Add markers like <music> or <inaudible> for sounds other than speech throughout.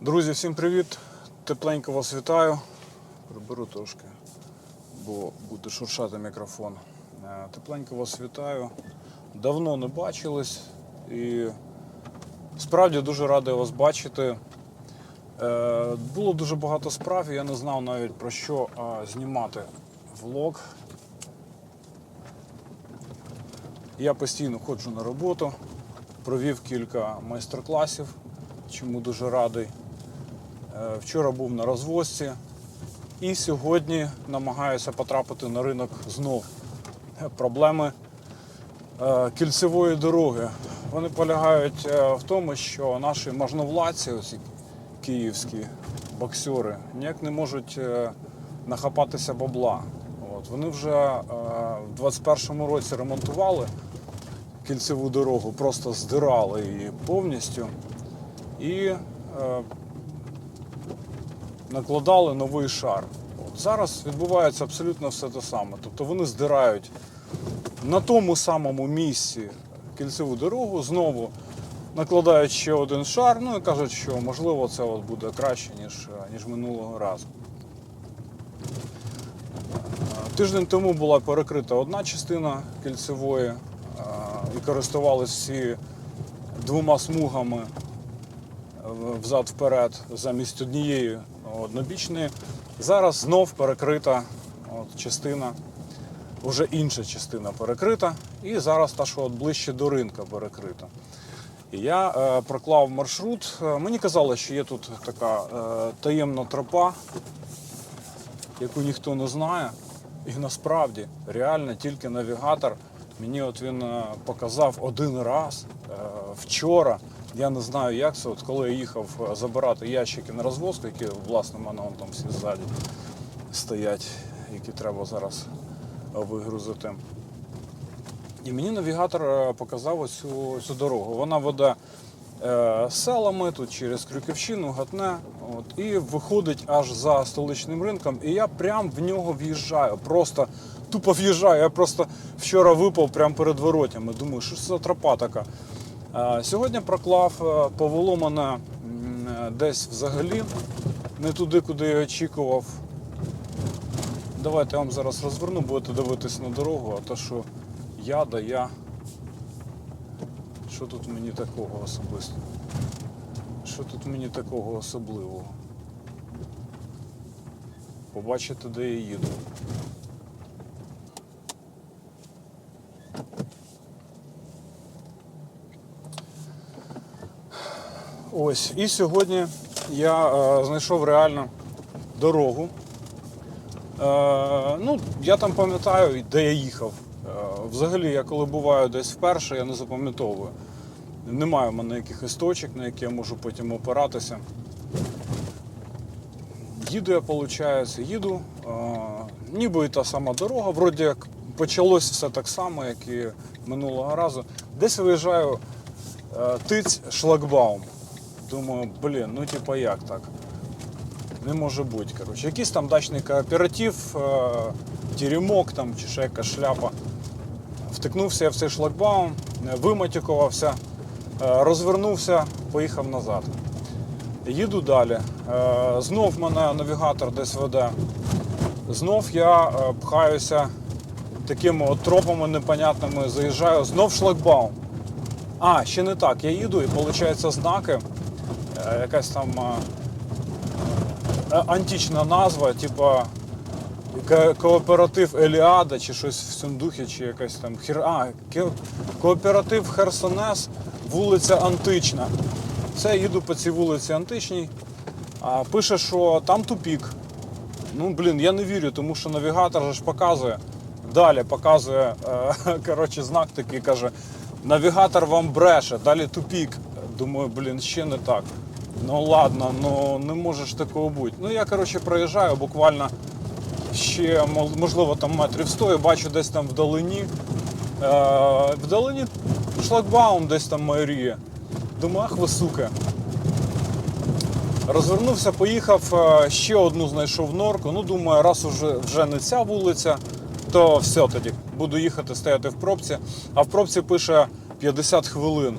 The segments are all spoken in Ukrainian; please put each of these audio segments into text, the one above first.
Друзі, всім привіт! Тепленько вас вітаю. Приберу трошки, бо буде шуршати мікрофон. Е, Тепленько вас вітаю. Давно не бачились і справді дуже радий вас бачити. Е, Було дуже багато справ, і я не знав навіть про що знімати влог. Я постійно ходжу на роботу, провів кілька майстер-класів, чому дуже радий. Е, Вчора був на розвозці і сьогодні намагаюся потрапити на ринок знов. Е, Проблеми е, кільцевої дороги. Вони полягають в тому, що наші можновладці, оці київські боксери, ніяк не можуть нахапатися бабла. От. Вони вже в 21-му році ремонтували кільцеву дорогу, просто здирали її повністю. І накладали новий шар. От зараз відбувається абсолютно все те саме. Тобто вони здирають на тому самому місці кільцеву дорогу, знову накладають ще один шар, ну і кажуть, що можливо це от буде краще, ніж, ніж минулого разу. Тиждень тому була перекрита одна частина кільцевої і користувалися всі двома смугами взад-вперед замість однієї однобічної. Зараз знов перекрита от, частина, вже інша частина перекрита, і зараз та, що от ближче до ринка перекрита. І я е, проклав маршрут. Е, Мені казали, що є тут така е, таємна тропа, яку ніхто не знає. І насправді реально тільки навігатор. Мені от він е, показав один раз е, вчора. Я не знаю, як це. От коли я їхав е, забирати ящики на розвозку, які власне в мене вон там всі ззаді стоять, які треба зараз е, вигрузити. І мені навігатор е, показав оцю, цю дорогу. Вона веде е, селами тут через Крюківщину, Гатне. От, і виходить аж за столичним ринком. І я прям в нього в'їжджаю. Просто тупо в'їжджаю. Я просто вчора випав прямо перед воротями. Думаю, що це за тропа така. Е, сьогодні проклав, е, повело мене е, десь взагалі не туди, куди я очікував. Давайте я вам зараз розверну, будете дивитись на дорогу, а то що я да я. Що тут мені такого особисто? Що тут мені такого особливого? Побачите, де я їду. Ось, і сьогодні я е, знайшов реально дорогу. Е, ну, я там пам'ятаю, де я їхав. Е, взагалі, я коли буваю десь вперше, я не запам'ятовую. Немає в мене якихось точок, на які я можу потім опиратися. Їду я, виходить, їду. Е, ніби і та сама дорога, вроді як почалось все так само, як і минулого разу. Десь виїжджаю е, тиць шлагбаум. Думаю, блін, ну типа як так? Не може бути. Коротше. Якийсь там дачний кооператив, е, теремок там чи ще якась шляпа. Втикнувся я в цей шлагбаум, е, виматюкувався, е, розвернувся, поїхав назад. Їду далі. Е, Знов мене навігатор десь веде. Знов я е, пхаюся такими от тропами непонятними, заїжджаю, знов шлагбаум. А, ще не так. Я їду і виходить знаки. Е, Якась там е, е, антична назва, типа кооператив Еліада чи щось в цьому духі, чи якась там хер... а, кооператив Херсонес, вулиця Антична. Це їду по цій вулиці Античній. А пише, що там тупік. Ну, блін, я не вірю, тому що навігатор ж показує. Далі показує <laughs> коротше, знак такий, каже, навігатор вам бреше, далі тупік. Думаю, блін, ще не так. Ну ладно, ну не може ж такого бути. Ну я коротше проїжджаю буквально ще, можливо, там метрів 100 і бачу десь там вдалині. Е, вдалині шлагбаум десь там майоріє. Думаю, ах ви сука. Розвернувся, поїхав, е, ще одну знайшов норку. Ну, думаю, раз уже вже не ця вулиця, то все тоді. Буду їхати, стояти в пробці. А в пробці пише 50 хвилин.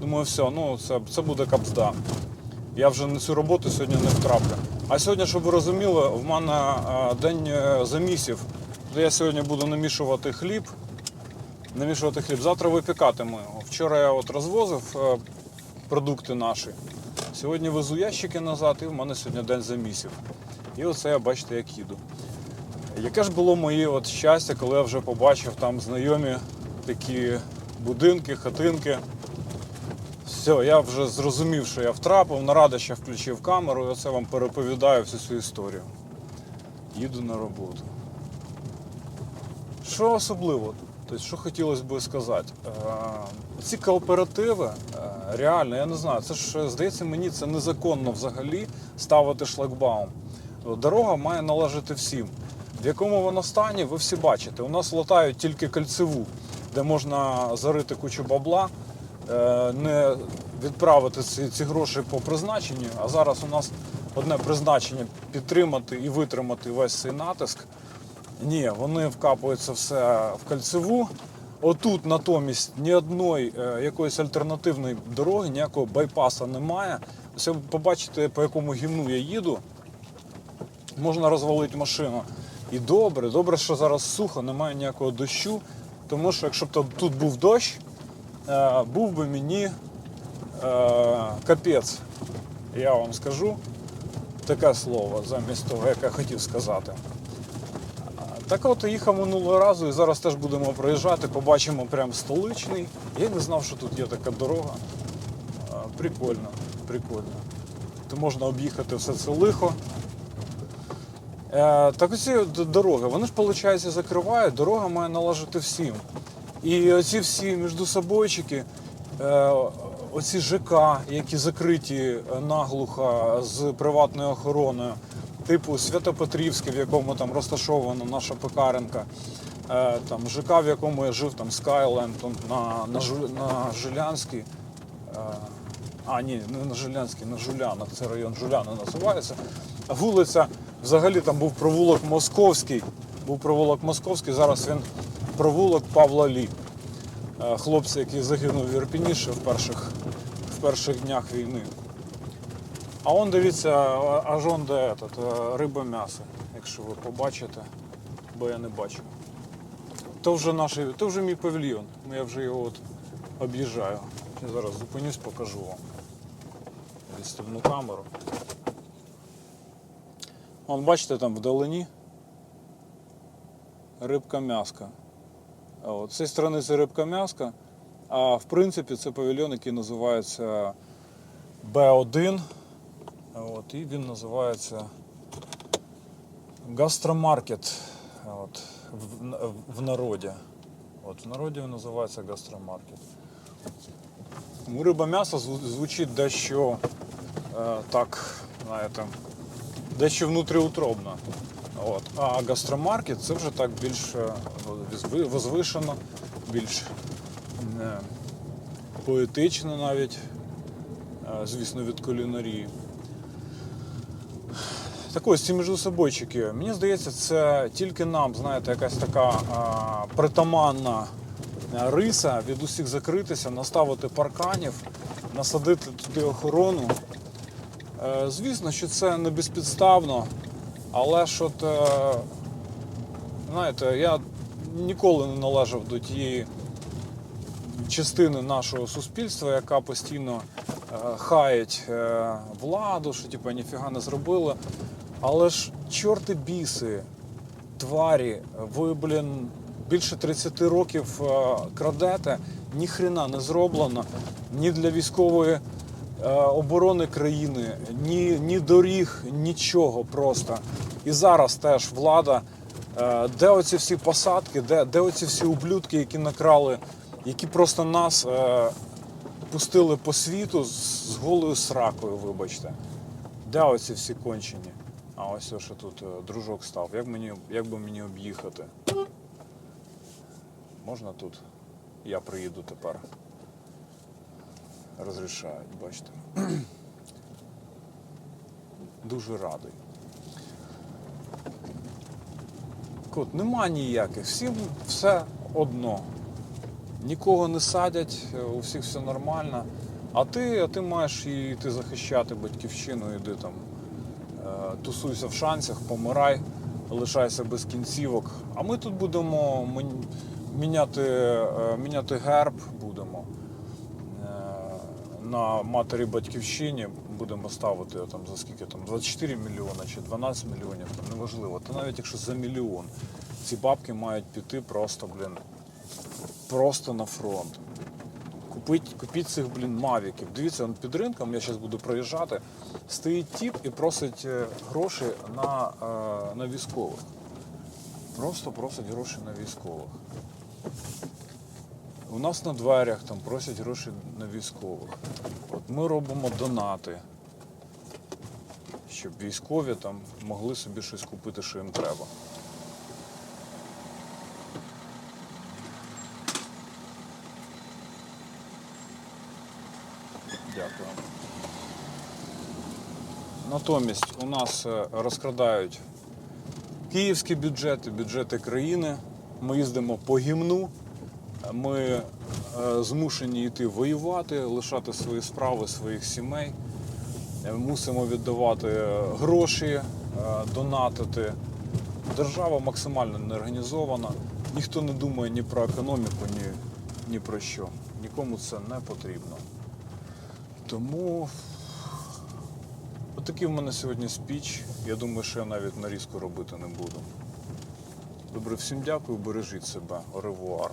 Думаю, все, ну це, це буде капзда. Я вже на цю роботу сьогодні не втраплю. А сьогодні, щоб ви розуміли, в мене е, день е, замісів, я сьогодні буду намішувати хліб. Намішувати хліб. Завтра випікатиму його. Вчора я от розвозив е, продукти наші. Сьогодні везу ящики назад, і в мене сьогодні день замісів. І оце я бачите, як їду. Яке ж було моє от щастя, коли я вже побачив там знайомі такі будинки, хатинки. Все, я вже зрозумів, що я втрапив, на радощах включив камеру і оце вам переповідаю всю цю історію. Їду на роботу. Що особливо? Тобто, що хотілося би сказати? Е, ці кооперативи, е, реально, я не знаю, це ж здається мені це незаконно взагалі ставити шлагбаум. Дорога має належати всім. В якому вона стані, ви всі бачите. У нас латають тільки кольцеву, де можна зарити кучу бабла, не відправити ці, гроші по призначенню. А зараз у нас одне призначення підтримати і витримати весь цей натиск. Ні, вони вкапуються все в кольцеву. Отут натомість ні одної е, якоїсь альтернативної дороги, ніякого байпаса немає. Ось побачите, по якому гімну я їду, можна розвалити машину. І добре, добре, що зараз сухо, немає ніякого дощу. Тому що якщо б тут був дощ, е, був би мені е, капець. Я вам скажу таке слово замість того, яке хотів сказати. Так от їхав минулого разу і зараз теж будемо проїжджати, побачимо прям столичний. Я не знав, що тут є така дорога. Прикольно, прикольно. То можна об'їхати все це лихо. Так оці дороги, вони ж, виходить, закривають, дорога має належати всім. І оці всі міждусобойчики, е, оці ЖК, які закриті наглухо з приватною охороною, типу Святопетрівське, в якому там розташована наша пекаренка, е, там ЖК, в якому я жив, там Skyland, там, на, на, на Жилянській. Е, а, ні, не на Жилянській, на Жулянах, це район Жуляна називається. Вулиця, взагалі там був провулок Московський. Був провулок Московський, зараз він провулок Павла Лі. Е, Хлопця, який загинув в Ірпіні ще в перших, в перших днях війни. А он дивіться, аж он де этот, е, риба м'ясо, якщо ви побачите, бо я не бачу. То вже наш, то вже мій павільйон. Я вже його от об'їжджаю. Я зараз зупинюсь, покажу вам. Відстебну камеру. Вон, бачите, там вдалині рибка м'яска. От, з цієї сторони це рибка м'яска, а в принципі це павільйон, який називається Б1. От, і він називається Гастромаркет от, в, в народі. От, в народі він називається гастромаркет. Ну, Риба м'ясо зву- звучить дещо е, так, знаєте, дещо внутріутробно. От. А гастромаркет це вже так більш е, возвишено, більш е, поетично навіть, е, звісно, від кулінарії. Так ось ці міжсобойчики, мені здається, це тільки нам, знаєте, якась така а, притаманна риса від усіх закритися, наставити парканів, насадити туди охорону. Е, звісно, що це не безпідставно, але ж от, е, знаєте, я ніколи не належав до тієї частини нашого суспільства, яка постійно е, хаять е, владу, що типу, ніфіга не зробили. Але ж чорти біси, тварі, ви, блін, більше 30 років крадете, ні хрена не зроблено ні для військової оборони країни, ні, ні доріг, нічого просто. І зараз теж влада, е, де оці всі посадки, де, де оці всі ублюдки, які накрали, які просто нас е, пустили по світу з, з голою сракою, вибачте. Де оці всі кончені? А ось що тут е, дружок став. Як, мені, як би мені об'їхати? Можна тут? Я приїду тепер. Розрішають, бачите. <clears throat> Дуже радий. Кот, нема ніяких, всім все одно. Нікого не садять, е, у всіх все нормально. А ти, а ти маєш і йти захищати батьківщину, іди там, е, тусуйся в шансах, помирай, лишайся без кінцівок. А ми тут будемо міняти, е, міняти герб На матері батьківщині будемо ставити там за скільки там 24 мільйони чи 12 мільйонів, там неважливо. Та навіть якщо за мільйон ці бабки мають піти просто, блін, просто на фронт. Купіть, купіть цих, блін, мавіків. Дивіться, он під ринком, я зараз буду проїжджати, стоїть тіп і просить е, гроші на, е, на військових. Просто просить гроші на військових. У нас на дверях там просять гроші на військових. От ми робимо донати, щоб військові там могли собі щось купити, що їм треба. Дякую. Натомість у нас е, розкрадають київські бюджети, бюджети країни. Ми їздимо по гімну. Ми е, змушені йти воювати, лишати свої справи, своїх сімей. Е, Мусимо віддавати е, гроші, донатити. Держава максимально не організована. Ніхто не думає ні про економіку, ні, ні про що. Нікому це не потрібно. Тому отакий в мене сьогодні спіч. Я думаю, що я навіть нарізку робити не буду. Добре, всім дякую, бережіть себе. Оревуар.